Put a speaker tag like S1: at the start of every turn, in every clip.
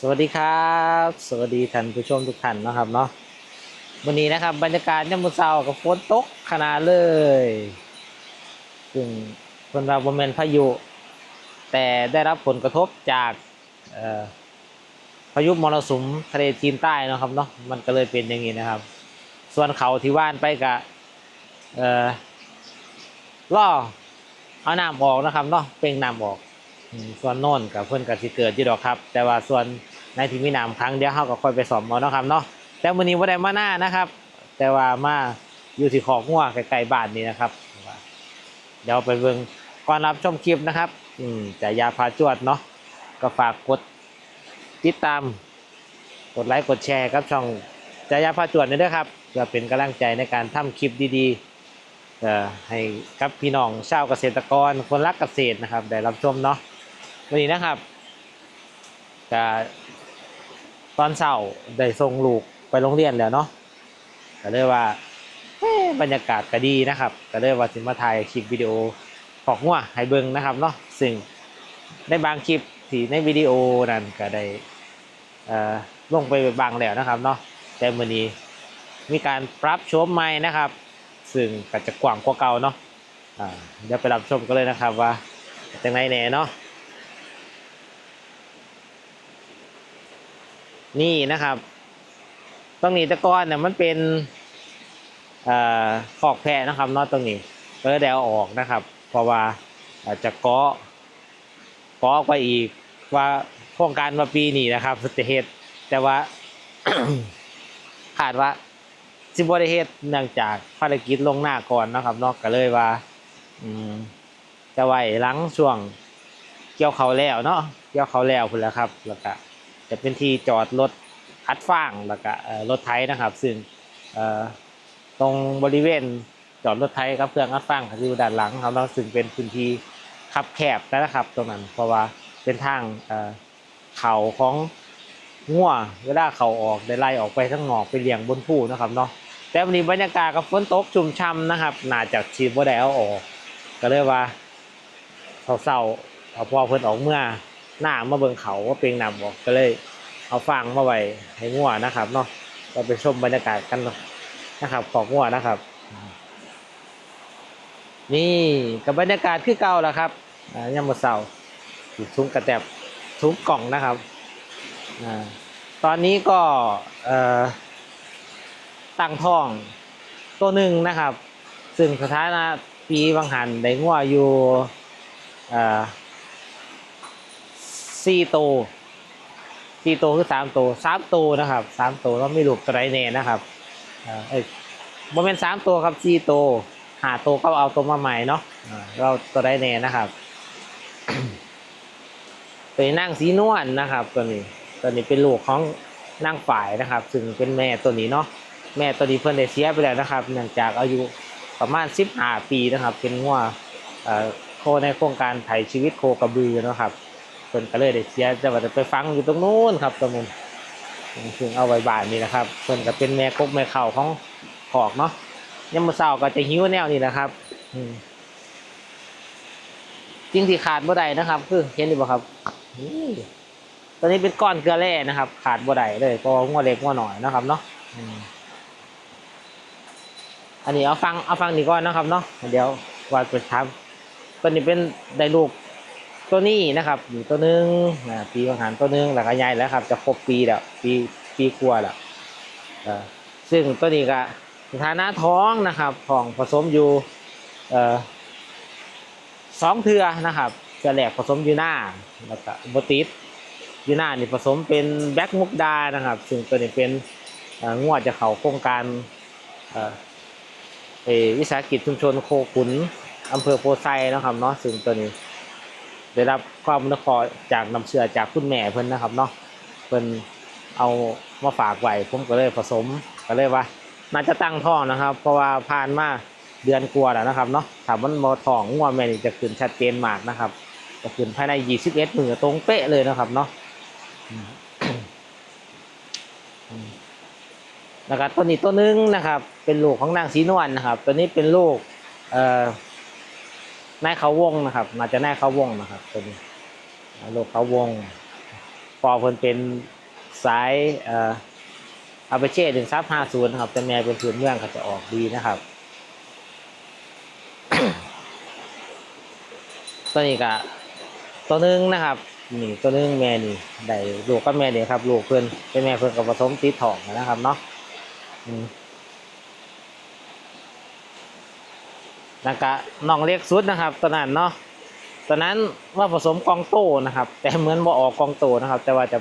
S1: สวัสดีครับ สวัสดีท่านผู้ชมทุกท่านนะครับเนาะวันนี้นะครับ บรรยากาศยามมื้อเช้ากับฝนตกขนาดเลยซึ่งเพิ่นว่าบ่แม่นพายุ แต่ได้รับผลกระทบจากพายุมรสุมทะเลจีนใต้นะครับเนาะมันก็เลยเป็นอย่างนี้นะครับ ส่วนเขาที่ว่านไปกะเอ่อล่อเอาน้ำออกนะครับเนาะเป่งน้ำออก ส่วนโน่นกับเพื่อนกับสิเกิดอยู่ดอกครับ แต่ว่าส่วนในที่มีน้ำครั้งเดียวเขาก็ค่อยไปสอมเอาเนาะครับเนาะแต่มื้อนี้บ่ได้มาหน้านะครับ แต่ว่ามาอยู่ที่ขอกงัวใกล้ๆบ้านนี่นะครับเดี๋ยวไปเบิ่งก่อนรับชมคลิปนะครับ อืมจะยาพาจวดเนาะก็ฝากกดติดตาม กดไลค์กดแชร์ครับช่องจะยาพาจวดนี่ด้วยครับเพื่อเป็นกำลังใจในการทำคลิปดีๆเอ่อให้กับพี่น้องชาวเกษตรกรคนรักเกษตรนะครับ ได้รับชมเนาะ วันนี้นะครับก็ตอนเช้าได้ส่งลูกไปโรงเรียนแล้วเนาะก็เลยว่าบรรยากาศก็ดีนะครับ ก็เลยว่าสิมาถ่ายคลิปวิดีโอขอกงัวให้เบิ่งนะครับเนาะซึ่งในบางคลิปที่ในวิดีโอนั้นก็ได้อ่อลงไปบางแล้วนะครับเนาะแต่มื้อนี้มีการปรับโฉมใหม่นะครับ ซึ่งก็จะกว้างกว่าเก่าเนาะอ่าเดี๋ยวไปรับชมกันเลยนะครับว่าจังไงแน่เนาะ นี่นะครับตรงนี้ตะกอนเนี่ยมันเป็นอขอกแพะนะครับนอตตรงนี้เลยได้เอาออกนะครับ เพราะว่าอาจจะเกาะเกาะไปอีกว่าโครงการมาปีนี้นะครับสเตเฮดแต่ว่าขาดว่าสิบได้เฮ็ดเนื่องจากภารกิจลงหน้าก่อนนะครับนอกก็เลยว่าอืมจะไว้หลังช่วงเกี่ยวเขาแล้วเนาะเกี่ยวเขาแล้วพุ่นแล้วครับแล้วก็ จะเป็นที่จอดรถคัดฟางแล้วก็เอ่อรถไถนะครับ ซึ่งตรงบริเวณจอดรถไถกับเครื่องคัดฟางอยู่ด้านหลังครับแล้วซึ่งเป็นพื้นที่คับแคบนะครับตรงนั้นเพราะว่าเป็นทางเอ่าของงัวเวลาเข่าออกได้ไล่ออกไปทั้งหนอกไปเลี้ยงบนผู้นะครับเนาะแต่วันนี้บรรยากาศกับฝนตกชุ่มช่ำนะครับน่าจะชีบ่ได้เอาออก ก็เลยว่าเศร้าๆเอาพอเพิ่นออกเมื่อ หน้ามาเบิงเขาว่าเป็นนำบอกก็เลย เอาฟางมาไว้ให้งัวนะครับเนาะเราไปชมบรรยากาศกันเนาะนะครับ ของงัวนะครับ นี่กับบรรยากาศคือเก่าแล้วครับอ่ายามมื้อเช้าอยู่ทุ่งกระแตบทุ่งกล่องนะครับอตอนนี้ก็ตั้งท้องตัวหนึ่งนะครับ ซึ่งสถานะปีบางหันได้งัวอยู่ สี่ตัวสี่ตัวคือสามตัวสามตัวนะครับสามตัวแล้วไม่หลูกตัวไรแน่นะครับเอ่อเอ้ยโมเมนสามตัวครับสี่ตัวหาตัวก็เอาตัวมาใหม่เนาะอ่าเราตัวไรแน่นะครับตัวนี้นั่งสีนวลนะครับตัวนี้ตัวนี้เป็นลูกของนั่งฝ่ายนะครับ ซึ่งเป็นแม่ตัวนี้เนาะแม่ตัวนี้เพิ่นได้เสียไปแล้วนะครับเนื่องจากอายุประมาณสิบห้าปีนะครับ เป็นงัวเอ่อโคในโครงการไถ่ชีวิตโคกระบือเนาะครับ พิ่นก็เลยได้เสียแต่ว่าจะไปฟังอยู่ตรงนู้นครับตรงนู้นซึ่งเอาไว้บ้านนี่นะครับเพิ่นก็เป็นแม่กกแม่เข่าของขอกเนาะยามมื้อเช้าก็จะหิวแนวนี้นะครับจริงที่ขาดบ่ได้นะครับ คือเห็นอยู่บ่ครับตอนนี้เป็นก้อนเกลือแร่นะครับ ขาดบ่ได้เลยเพราะว่างัวเล็กงัวหน่อยนะครับเนาะอันนี้เอาฟังเอาฟังนี่ก่อนนะครับเนาะเดี๋ยวว่าจะถามตัวนี้เป็นได้ลูก ตัวนี้นะครับอยู่ตัวหนึงนะปีบางหันตัวหนึงแล้วก็ใหญ่แล้วครับ จะครบปีแล้วปีปีกว่าแล้วซึ่งตัวนี้ก็สถานะท้องนะครับท้องผสมอยู่สองเทือนะครับเทือแรกผสมอยู่หน้าแล้วก็บติสอยู่หน้านี่ผสมเป็นแบ็กมุกดานะครับ ซึ่งตัวนี้เป็นงวดจะเขาโครงการวิสาหกิจชุมชนโคขุนอำเภอโพไซนะครับเนาะซึ่งตัวนี้ ได้รับความนุเคราะห์จากน้ำเชื่อจากคุณแม่เพิ่นนะครับเนาะเพิ่นเอามาฝากไว้ผมก็เลยผสมก็เลยว่าน่าจะตั้งท้องนะครับ เพราะว่าผ่านมาเดือนกว่าแล้วนะครับเนาะถามมันบ่ท้องงัวแม่นี่จะขึ้นชัดเจนมากนะครับจะขึ้นภายใน21มือตรงเป๊ะเลยนะครับเนาะอืมอืมแล้วก็ตัวนี้ตัวหนึงนะครับ เป็นลูกของนางสีนวลนะครับ ตัวนี้เป็นลูกเอ่อ นาเขาวงนะครับน่าจะนาเขาวงนะครับตัวนี้ลูกเขาวงพอเพิ่นเป็นสายเอ่ออาเปเช่ถึงซับห้าศูนย์นะครับแต่แม่เป็นพื้นเมืองก็จะออกดีนะครับตัวนี้ก็ตัวหนึงนะครับนี่ตัวหนึงแม่นี่ได้ลูกกับแม่เนี่ครับลูกเพิ่นเป็นแม่เพิ่นกับผสมติดท้องนะครับเนาะอืม แล้วก็น้องเล็กสุดนะครับตัวนั้นเนาะตอนนั้นว่าผสมกองโตนะครับ แต่เหมือนบ่ออกกองโตนะครับ แต่ว่าจะ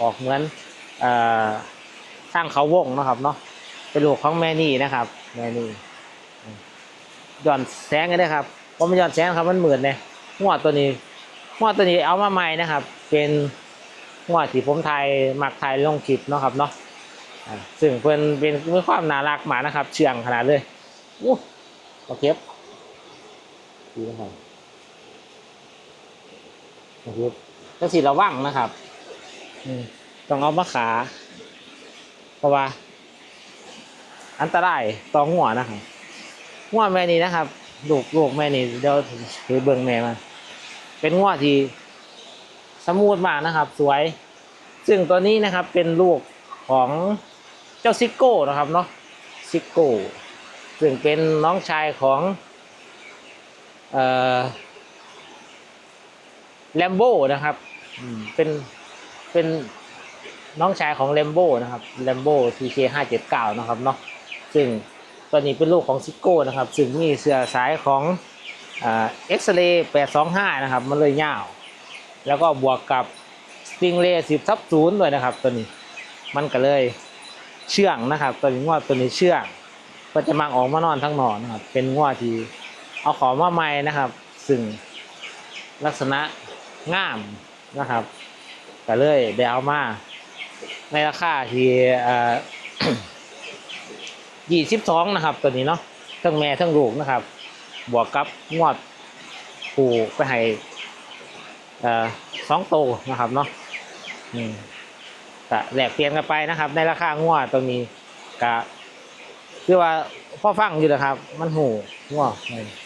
S1: ออกเหมือนเอ่อข้างเขาวงนะครับเนาะเป็นลูกของแม่นี่นะครับ แม่นี่ย้อนแสงกันได้ครับเพราะมันย้อนแสงครับมันเหมือนเลยหัวตัวนี้หัวตัวนี้เอามาใหม่นะครับ เป็นหัวที่ผมไทยมักไทยลงคลิปเนาะครับเนาะซึ่งเพิ่นเป็นมีความน่ารักหมานะครับ เชื่องขนาดเลยอู้โอเค ดีนะครับนะครับก็สิระวังนะครับอืมต้องเอามาขา เพราะว่า อันตรายต่อหัวนะครับหัวแม่นี้นะครับลูกลูกแม่นี้เดี๋ยวถือเบิ่งแม่มา เป็นหัวที่สมูทมากนะครับ สวย ซึ่งตัวนี้นะครับเป็นลูกของเจ้าซิโก้นะครับเนาะซิโก้ซึ่งเป็นน้องชายของเอ่อ แลมโบ้นะครับอืมเป็นเป็นน้องชายของแลมโบ้นะครับแลมโบ้ทีเคห้าเจ็ดเก้านะครับเนาะซึ่งตัวนี้เป็นลูกของซิโก้นะครับ ซึ่งมีเสื้อสายของอ่าเอ็กซเรย์แปดสองห้านะครับมันเลยยาว แล้วก็บวกกับสติงเรย์สิบทับศูนย์ด้วยนะครับ ตัวนี้มันก็เลยเชื่องนะครับ ตัวนี้งวดตัวนี้เชื่องก็จะมักออกมานอนทั้งนอนนะครับเป็นงวดที่ เอาของมาใหม่นะครับ ซึ่งลักษณะงามนะครับก็เลยได้เอามา ในราคาที่ยี่สิบสองนะครับ ตัวนี้เนาะทั้งแม่ทั้งลูกนะครับ บวกกับงวดผูกไปให้อ่อสองโตนะครับเนาะอืมก็แลกเปลี่ยนกันไปนะครับ ในราคางวดตัวนี้ก็คือว่าพ่อฟังอยู่นะครับ มันหูงวดเ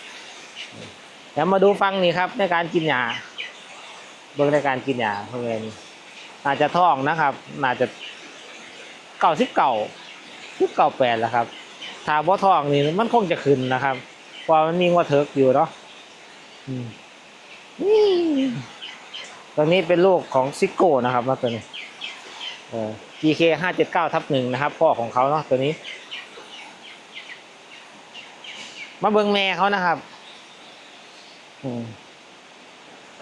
S1: ดี๋ยวมาดูฟังนี่ครับ ในการกินยาเบิ่งในการกินยาเพื่อนน่าจจะท้องนะครับน่าจจะเก่าสิบเก่าสิบเก่าแปดแล้วครับถ้าบ่ท้องนี่มันคงจะขึ้นนะครับเพราะมันมีงวดเถิกอยู่เนาะอืมนี่ตัวนี้เป็นลูกของซิโก้นะครับเนาตัวนี้เออ GK ห้าเจ็ดเก้าทับหนึ่งนะครับ พ่อของเขาเนาะตัวนี้ มาเบิ่งแม่เขานะครับ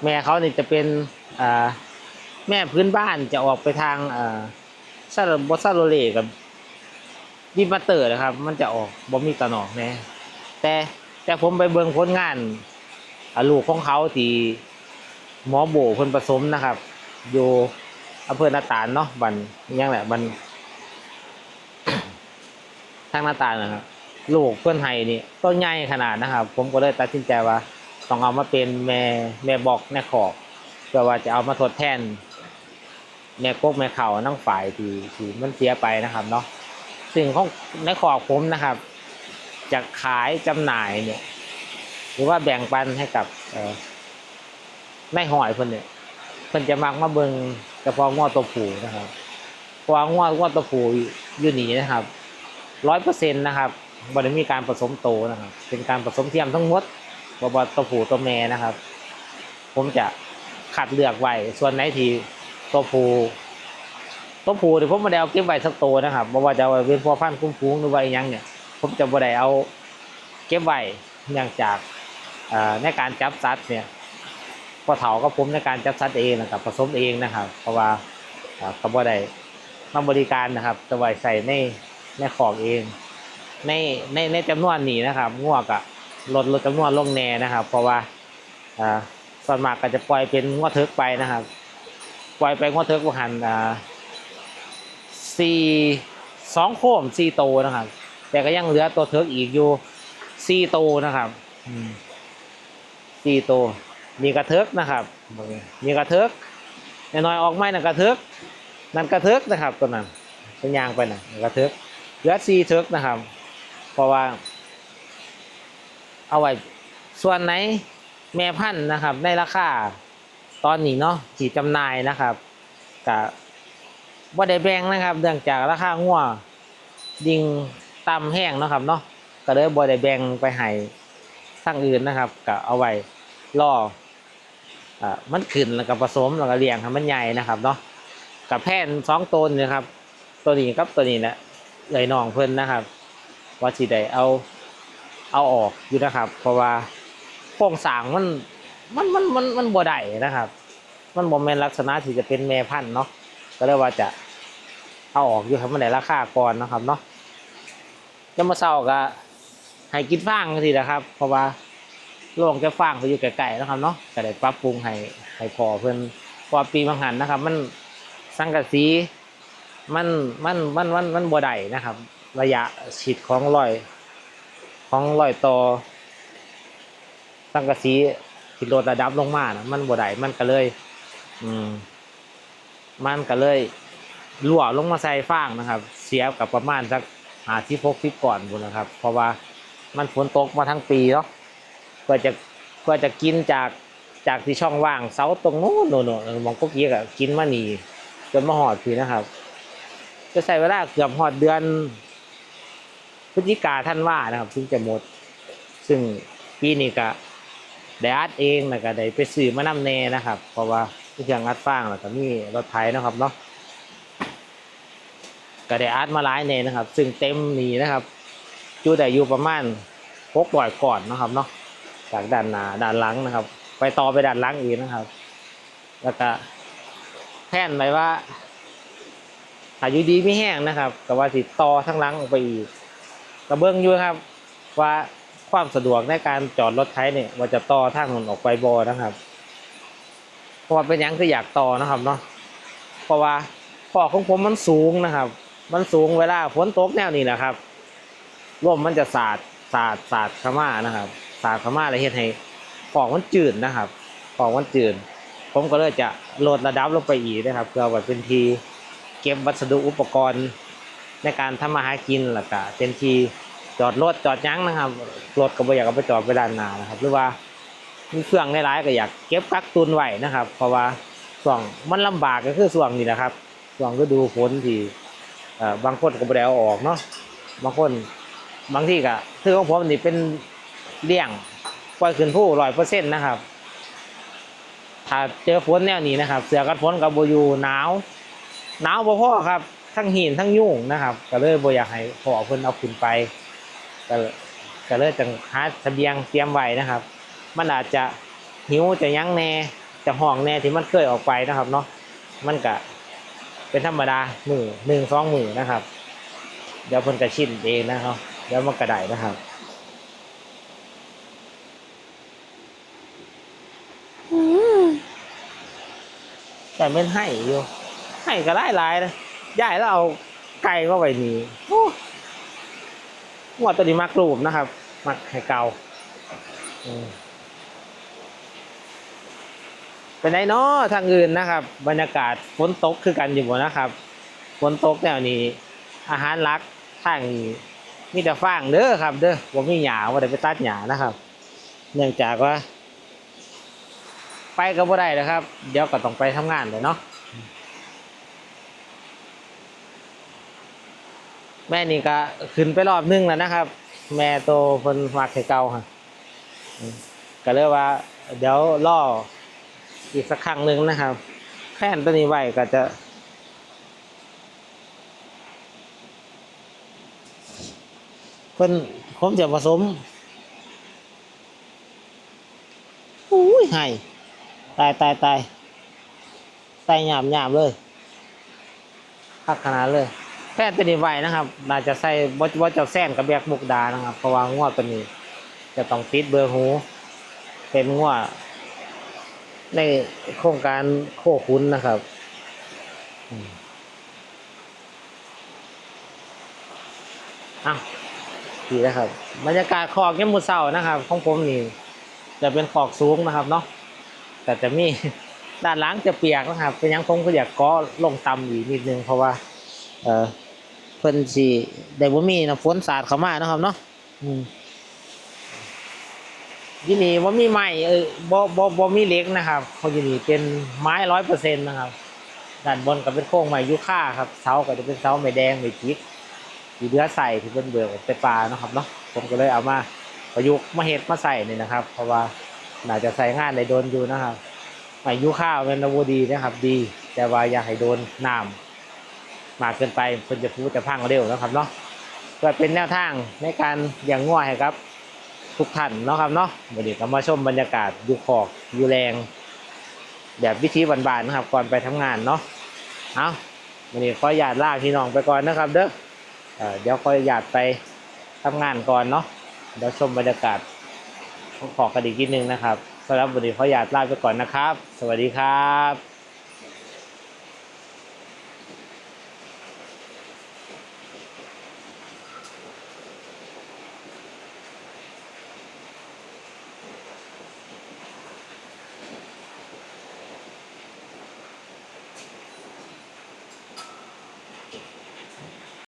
S1: แม่เขานี่จะเป็นแม่พื้นบ้านจะออกไปทางซาลบอซาโรเลกับดิมาเตอร์นะครับ มันจะออกบ่มีตะหนอกน่แต่แต่ผมไปเบิ่งผลงานลูกของเขาที่หมอโบเพิ่นผสมนะครับ อยู่อำเภอนาตาลเนาะบันยังแหละบันทางนาตาลนะครับลูกเพื่อนไห้นี่ต้นใหญ่ขนาดนะครับ ผมก็เลยตัดสินใจว่า ต้องเอามาเป็นแม่แม่บอกแม่ขอบเพื่อว่าจะเอามาทดแทน แม่กกแม่เข่านั่งฝ่ายที่ที่มันเสียไปนะครับเนาะสิ่งของในขอบผมนะครับ จะขายจำหน่ายเนี่ย หรือว่าแบ่งปันให้กับเอ่หอยเพิ่นเนี่ยเพิ่นจะมักมาเบิงเฉพาะงวดตัวผูนะครับเพราะว่างวดงวตัวผูอยู่นี่นะครับร้อยเปอร์เซ็นต์นะครับบ่ได้มีการผสมโตนะครับ เป็นการผสมเทียมทั้งหมด บบตัวผู้ตัวแม่นะครับ ผมจะขัดเลือกไว้ส่วนไหนที่ตัวผู้ตัวผู้เดี๋ยวผมไม่ได้เอาเก็บไว้สักตัวนะครับบ่ว่าจะเอาไว้เป็นพ่อพันธุ์คุ้มฟูงหรือว่าอหยังเนี่ย ผมจะบ่ได้เอาเก็บไว้เนื่องจากในการจับสัตว์เนี่ยพ่อเฒ่ากับผมในการจับสัตว์เองนะครับผสมเองนะครับ เพราะว่าเขาบ่ได้มาบริการนะครับจะไว้ใส่ในในของเอง ในในในจำนวนนี้นะครับงวกอะ ลดลดจำนวนลงแน่นะครับ เพราะว่าอ่าส่วนมากก็จะปล่อยเป็นงวดเทิกไปนะครับ ปล่อยไปงวดเทิกวหันอ่าสี่สองโคมสี่โตนะครับ แต่ก็ยังเหลือตัวเทิกอีกอยู่สี่โตนะครับสี่โต มีกระเทิกนะครับ มีกระเทิกน้อยออกไม้นั่นกระเทิกนั่นกระเทิกนะครับตัวนั้นเป็นยางไปนะกระเทิกเหลือสี่เทิกนะครับ เพราะว่า เอาไว้ส่วนไหนแม่พันธุ์นะครับในราคาตอนนี้เนาะที่จำหน่ายนะครับกะบ่ได้แบ่งนะครับเนื่องจากราคางัวดิงต่ำแห้งนะครับเนาะก็เลยบ่ได้แบ่งไปให้ทางอื่นนะครับก็เอาไว้รออ่ามันขึ้นแล้วก็ผสมแล้วก็เลี้ยงให้มันใหญ่นะครับเนาะกับแพนสองตัวนี่นะครับ ตัวนี้กับตัวนี้นะเอ่ยน้องเพิ่นนะครับ ว่าสิได้เอา เอาออกอยู่นะครับ เพราะว่าโครงสร้างมันมันมันมันมันบ่ได้นะครับ มันบ่แม่นลักษณะที่จะเป็นแม่พันธุ์เนาะก็เลยว่าจะเอาออกอยู่ครับมันได้ราคาก่อนนะครับเนาะยามาเช้าก็ให้กินฟางทีนะครับ เพราะว่าโรงจะฟางไปอยู่ไกลๆนะครับเนาะก็ได้ปรับปรุงให้ให้พอเพิ่อนพราะว่าปีบางหันนะครับ มันสังกะสีมันมันมันมันมันบ่ได้นะครับ ระยะฉีดของรอย ของรอยต่อสังกะสีที่ลดระดับลงมานะมันบ่ได้มันก็เลย อืม มันก็เลยรั่วลงมาใส่ฟางนะครับ เสียกับประมาณสักหาที่พกที่ก่อนบุญนะครับ เพราะว่ามันฝนตกมาทั้งปีเนาะเพื่อจะเพื่อจะกินจากจากที่ช่องว่างเสาตรงโน้นโน่นมองก็เกี้ยกกินมาหนีจนมาหอดพีนะครับ จะใส่เวลาเกือบหอดเดือน พฤศจิกาท่านว่านะครับถึงจะหมด ซึ่งปีนี้ก็ได้อัดเองแล้วก็ได้ไปซื้อมานำแน่นะครับ เพราะว่าเครื่องอัดฟางแล้วก็มีรถไถนะครับเนาะก็ได้อัดมาหลายแน่นะครับ ซึ่งเต็มนี้นะครับอยู่ได้อยู่ประมาณหกร้อยก่อนนะครับเนาะจากด้านหน้าด้านหลังนะครับ ไปต่อไปด้านหลังอีกนะครับ แล้วก็แท่นไว้ว่าถ้ายู่ดีไม่แห้งนะครับ ก็ว่าสิต่อทั้งหลังออกไปอีก กระเบื้องอยู่ครับว่าความสะดวกในการจอดรถไถเนี่ยว่าจะต่อทางถนนออกไปบอนะครับ เพราะว่าเป็นยังคืออยากต่อนะครับเนาะเพราะว่าปอกของผมมันสูงนะครับ มันสูงเวลาฝนตกแนวนี้นะครับลมมันจะสาดสาดสาดข้ามานะครับ สาดข้ามาแล้วเฮ็ดให้ปอกมันจืดนะครับปอกมันจืดผมก็เลยจะลดระดับลงไปอีกนะครับเพื่อไว้เป็นทีเก็บวัสดุอุปกรณ์ ในการทำมาหากินแล้วก็เป็นทีจอดรถจอดยั้งนะครับรถก็บ่อยากเอาไปจอดไปด้านหน้านะครับ หรือว่ามีเครื่องหลายๆก็อยากเก็บกักตุนไว้นะครับ เพราะว่าช่วงมันลำบากก็คือช่วงนี้นะครับช่วงฤดูฝนที่บางคนก็บ่ได้เอาออกเนาะบางคนบางที่ก็คือของผมนี่เป็นเลี้ยงปล่อยขึ้นผู้ร้อยเปอร์เซ็นต์นะครับ ถ้าเจอฝนแนวนี้นะครับ เสือกันฝนกับโบยูหนาว หนาวบ่พอครับ ทั้งหินทั้งยุ่งนะครับก็เลยบ่อยากให้พ่อเพิ่นเอาขึ้นไปก็เลยก็เลยจังหาเสบียงเตรียมไว้นะครับ มันอาจจะหิวจะยั้งแน่จะห่องแน่ที่มันเคยออกไปนะครับเนาะมันก็เป็นธรรมดามือหนึ่งสองมือนะครับ เดี๋ยวเพิ่นก็ชินเองนะครับเดี๋ยวมันก็ได้นะครับแต่ไม่นให้อยู่ให้ก็ได้หลายนะยายแล้วเอาไก่มาไว้นี่โอ้หัวตัวนี้มักรูปนะครับ มักให้เกาเป็นไงเนาะทางอื่นนะครับ บรรยากาศฝนตกคือกันอยู่บ่นะครับฝนตกแนวนี้ อาหารหลักทางนี้มีแต่ฟางเด้อครับ เด้อผมมีหยาว่าได้ไปตัดหยานะครับ เนื่องจากว่า ไปก็บ่ได้นะครับ เดี๋ยวก็ต้องไปทำงานเลยเนาะ ม่นี่ก็ขึ้นไปรอบนึงแล้วนะครับ แม่โตเพิ่นมักให้เก่าฮะก็เลยว่า เดี๋ยวรออีกสักครั้งหนึ่งนะครับ แค่นตัวนี้ไว้ก็จะเพิ่นผมจะผสมอุ้ยให้ตายตายตายใส่หยาบหยาบเลยพักขนาดเลย แค่ตัวนี้ไว้นะครับ น่าจะใส่บอบ่เจ้าแซนกับแบกมุกดานะครับ เพราะว่างวดตัวนี้ จะต้องติดเบอร์หู เป็นงวดในโครงการโคคุ้นนะครับอืมอ้าวดีนะครับ บรรยากาศขอกยามมุเศร้านะครับ ของผมนี่จะเป็นขอกสูงนะครับเนาะ แต่จะมีด้านหลังจะเปียกนะครับ เป็นยังผมก็อยากเก็ลงต่ำอีกนิดนึงเพราะว่าเออ พิ่นสิได้บ่มีน้ำฝนสาดเข้ามาเนาะครับเนาะอืมที่นี่บ่มีไม้เออบ่บ่บ่มีเหล็กนะครับเพราะที่นี่เป็นไม้ร้อยเปอร์เซ็นต์นะครับอด้านบนก็เป็นโค้งไม้ยูค่าครับเสาก็จะเป็นเสาไม้แดงไม้จิกที่เดือใส่ที่เป็นเบิกออกไปปลาเนาะครับเนาะผมก็เลยเอามาประยุกต์มาเฮ็ดมาใส่นี่นะครับ เพราะว่าน่าจะใส่งานในโดนอยู่นะครับไม้ยูค่าเป็นระบบดีนะครับ ดี แต่ว่าอย่าให้โดนน้ำ มากเกินไปเพิ่นจะพูจะพังเร็วนะครับเนาะก็เป็นแนวทางในการอย่างง่วให้ครับ ทุกท่านเนาะครับเนาะวันนี้ก็มาชมบรรยากาศอยู่ขอกอยู่แรง แบบวิธีบานๆนะครับก่อนไปทำงานเนาะเอาวันนี้ขออนุญาตลาพี่น้องไปก่อนนะครับ เด้อเดี๋ยวขออนุญาตไปทำงานก่อนเนาะเดี๋ยวชมบรรยากาศของขอกกันอีกทีนึงนะครับสำหรับวันนี้ขออนุญาตลาไปก่อนนะครับ สวัสดีครับ